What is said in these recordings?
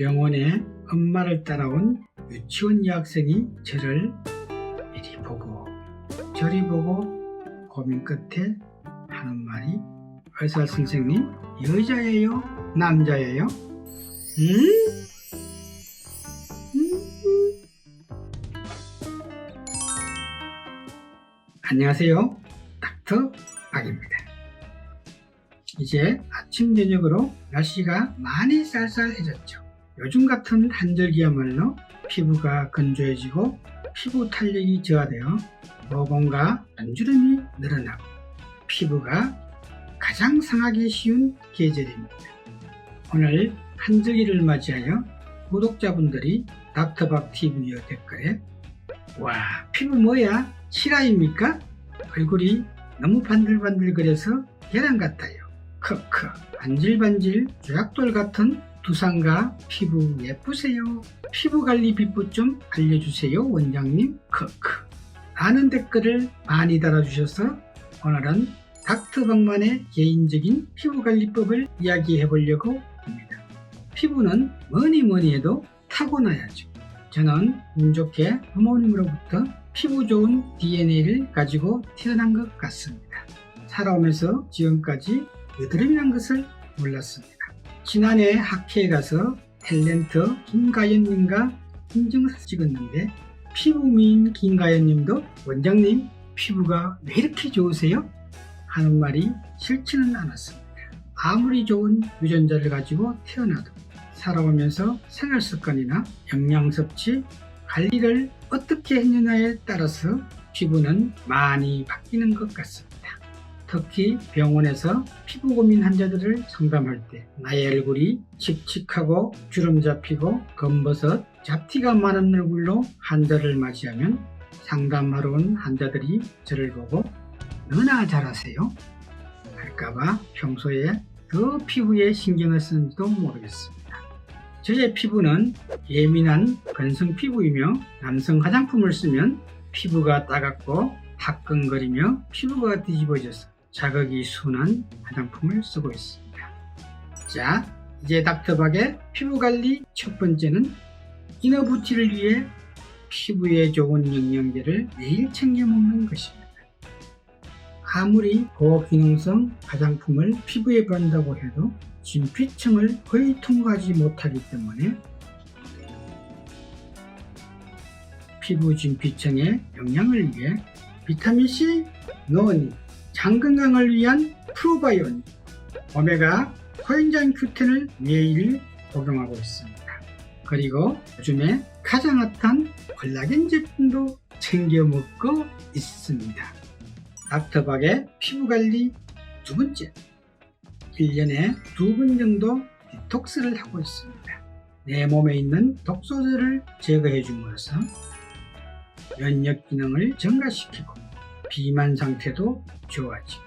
병원에 엄마를 따라온 유치원 여학생이 저를 이리 보고 저리 보고 고민 끝에 하는 말이 의사 선생님 여자예요? 남자예요? 음? 음? 안녕하세요. 닥터 박입니다. 이제 아침 저녁으로 날씨가 많이 쌀쌀해졌죠. 요즘 같은 한절기야말로 피부가 건조해지고 피부 탄력이 저하되어 모공과 안주름이 늘어나고 피부가 가장 상하기 쉬운 계절입니다. 오늘 한절기를 맞이하여 구독자분들이 닥터박 TV 댓글에 와 피부 뭐야 실화입니까? 얼굴이 너무 반들반들거려서 계란 같아요. 크크 반질반질 조약돌 같은 두상과 피부 예쁘세요. 피부관리 비법 좀 알려주세요 원장님 크크 라는 댓글을 많이 달아주셔서 오늘은 닥터박만의 개인적인 피부관리법을 이야기해 보려고 합니다. 피부는 뭐니 뭐니 해도 타고나야죠. 저는 운 좋게 부모님으로부터 피부 좋은 DNA를 가지고 태어난 것 같습니다. 살아오면서 지금까지 여드름이란 것을 몰랐습니다. 지난해 학회에 가서 탤런트 김가연님과 인증사진 찍었는데 피부미인 김가연님도 원장님 피부가 왜 이렇게 좋으세요? 하는 말이 싫지는 않았습니다. 아무리 좋은 유전자를 가지고 태어나도 살아오면서 생활 습관이나 영양 섭취, 관리를 어떻게 했느냐에 따라서 피부는 많이 바뀌는 것 같습니다. 특히 병원에서 피부 고민 환자들을 상담할 때 나의 얼굴이 칙칙하고 주름 잡히고 검버섯, 잡티가 많은 얼굴로 환자를 맞이하면 상담하러 온 환자들이 저를 보고 너나 잘하세요? 할까봐 평소에 더 피부에 신경을 쓰는지도 모르겠습니다. 저의 피부는 예민한 건성 피부이며 남성 화장품을 쓰면 피부가 따갑고 화끈거리며 피부가 뒤집어져서 자극이 순한 화장품을 쓰고 있습니다. 자, 이제 닥터박의 피부관리 첫 번째는 이너부티를 위해 피부에 좋은 영양제를 매일 챙겨 먹는 것입니다. 아무리 고기능성 화장품을 피부에 바른다고 해도 진피층을 거의 통과하지 못하기 때문에 피부 진피층의 영양을 위해 비타민C, 노니, 장 건강을 위한 프로바이온, 오메가 코엔자임 Q10을 매일 복용하고 있습니다. 그리고 요즘에 가장 핫한 콜라겐 제품도 챙겨 먹고 있습니다. 닥터박의 피부관리 두 번째, 1년에 두 번 정도 디톡스를 하고 있습니다. 내 몸에 있는 독소들을 제거해 줌으로써 면역 기능을 증가시키고 비만 상태도 좋아지고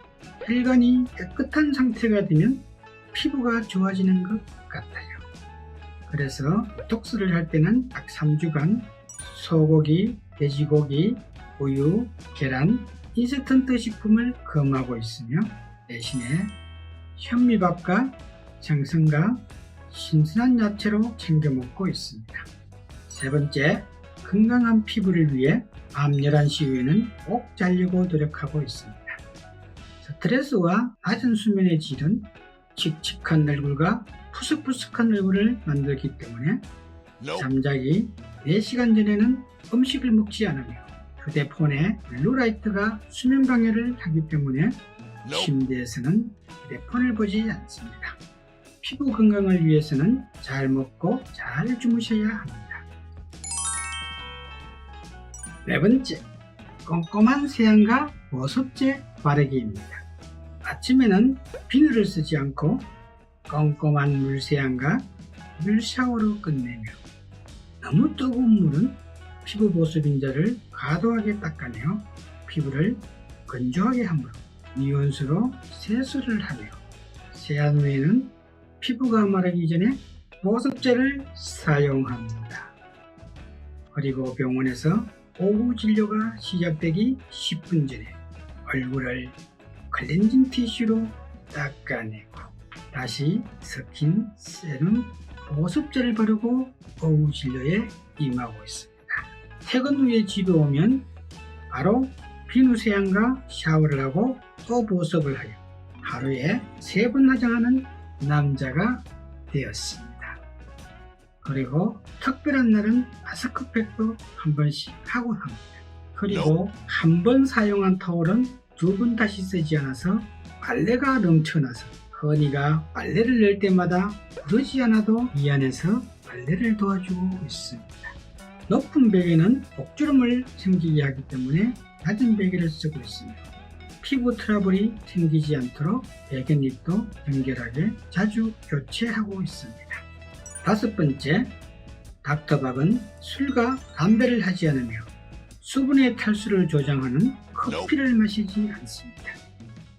혈관이 깨끗한 상태가 되면 피부가 좋아지는 것 같아요. 그래서 디톡스를 할 때는 딱 3주간 소고기, 돼지고기, 우유, 계란, 인스턴트 식품을 금하고 있으며 대신에 현미밥과 생선과 신선한 야채로 챙겨 먹고 있습니다. 세 번째, 건강한 피부를 위해 밤 11시 이후에는 꼭 자려고 노력하고 있습니다. 스트레스와 낮은 수면의 질은 칙칙한 얼굴과 푸석푸석한 얼굴을 만들기 때문에 잠자기 4시간 전에는 음식을 먹지 않으며 휴대폰에 블루라이트가 수면 방해를 하기 때문에 침대에서는 휴대폰을 보지 않습니다. 피부 건강을 위해서는 잘 먹고 잘 주무셔야 합니다. 네 번째, 꼼꼼한 세안과 보습제 바르기입니다. 아침에는 비누를 쓰지 않고 꼼꼼한 물 세안과 물 샤워로 끝내며 너무 뜨거운 물은 피부 보습 인자를 과도하게 닦아내어 피부를 건조하게 하므로 미온수로 세수를 하며 세안 후에는 피부가 마르기 전에 보습제를 사용합니다. 그리고 병원에서 오후 진료가 시작되기 10분 전에 얼굴을 클렌징 티슈로 닦아내고 다시 스킨, 세럼, 보습제를 바르고 오후 진료에 임하고 있습니다. 퇴근 후에 집에 오면 바로 비누 세안과 샤워를 하고 또 보습을 하여 하루에 세 번 화장하는 남자가 되었습니다. 그리고 특별한 날은 마스크팩도 한 번씩 하곤 합니다. 그리고 한 번 사용한 타월은 두 번 다시 쓰지 않아서 빨래가 넘쳐나서 허니가 빨래를 낼 때마다 부르지 않아도 이 안에서 빨래를 도와주고 있습니다. 높은 베개는 목주름을 생기게 하기 때문에 낮은 베개를 쓰고 있습니다. 피부 트러블이 생기지 않도록 베갯잎도 정결하게 자주 교체하고 있습니다. 다섯 번째, 닥터박은 술과 담배를 하지 않으며 수분의 탈수를 조장하는 커피를 마시지 않습니다.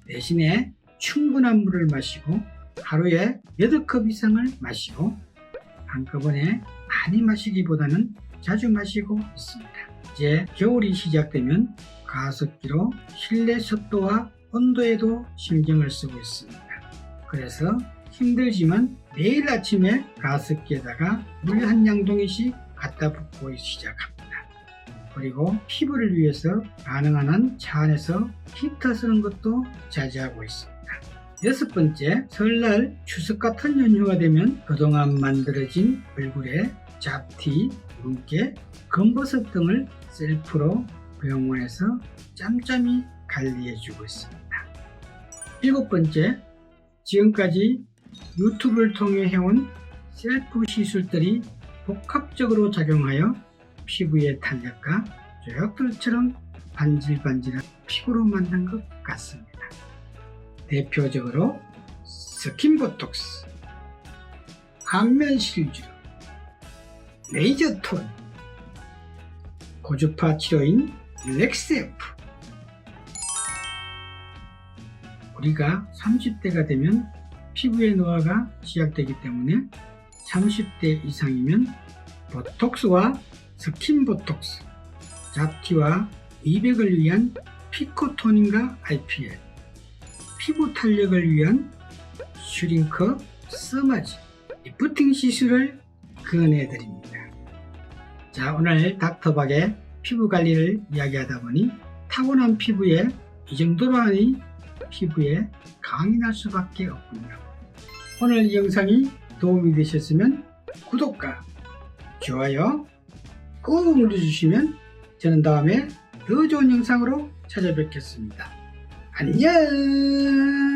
대신에 충분한 물을 마시고 하루에 8컵 이상을 마시고 한꺼번에 많이 마시기보다는 자주 마시고 있습니다. 이제 겨울이 시작되면 가습기로 실내 습도와 온도에도 신경을 쓰고 있습니다. 그래서 힘들지만 매일 아침에 가습기에다가 물 한 양동이씩 갖다 붓고 시작합니다. 그리고 피부를 위해서 가능한 한 차 안에서 히터 쓰는 것도 자제하고 있습니다. 여섯 번째, 설날 추석 같은 연휴가 되면 그동안 만들어진 얼굴에 잡티, 윤깨, 검버섯 등을 셀프로 병원에서 짬짬이 관리해주고 있습니다. 일곱 번째, 지금까지 유튜브를 통해 해온 셀프 시술들이 복합적으로 작용하여 피부의 탄력과 조약돌처럼 반질반질한 피부로 만든 것 같습니다. 대표적으로 스킨보톡스, 안면 실주, 레이저 톤, 고주파 치료인 렉스F 우리가 30대가 되면 피부의 노화가 시작되기 때문에 30대 이상이면 보톡스와 스킨보톡스, 잡티와 미백을 위한 피코토닌과 IPL, 피부 탄력을 위한 슈링크, 스마지, 리프팅 시술을 권해드립니다. 자, 오늘 닥터박의 피부 관리를 이야기하다 보니 타고난 피부에 이 정도로 하니 피부에 날 수밖에 없군요. 오늘 이 영상이 도움이 되셨으면 구독과 좋아요 꾹 눌러주시면 저는 다음에 더 좋은 영상으로 찾아뵙겠습니다. 안녕!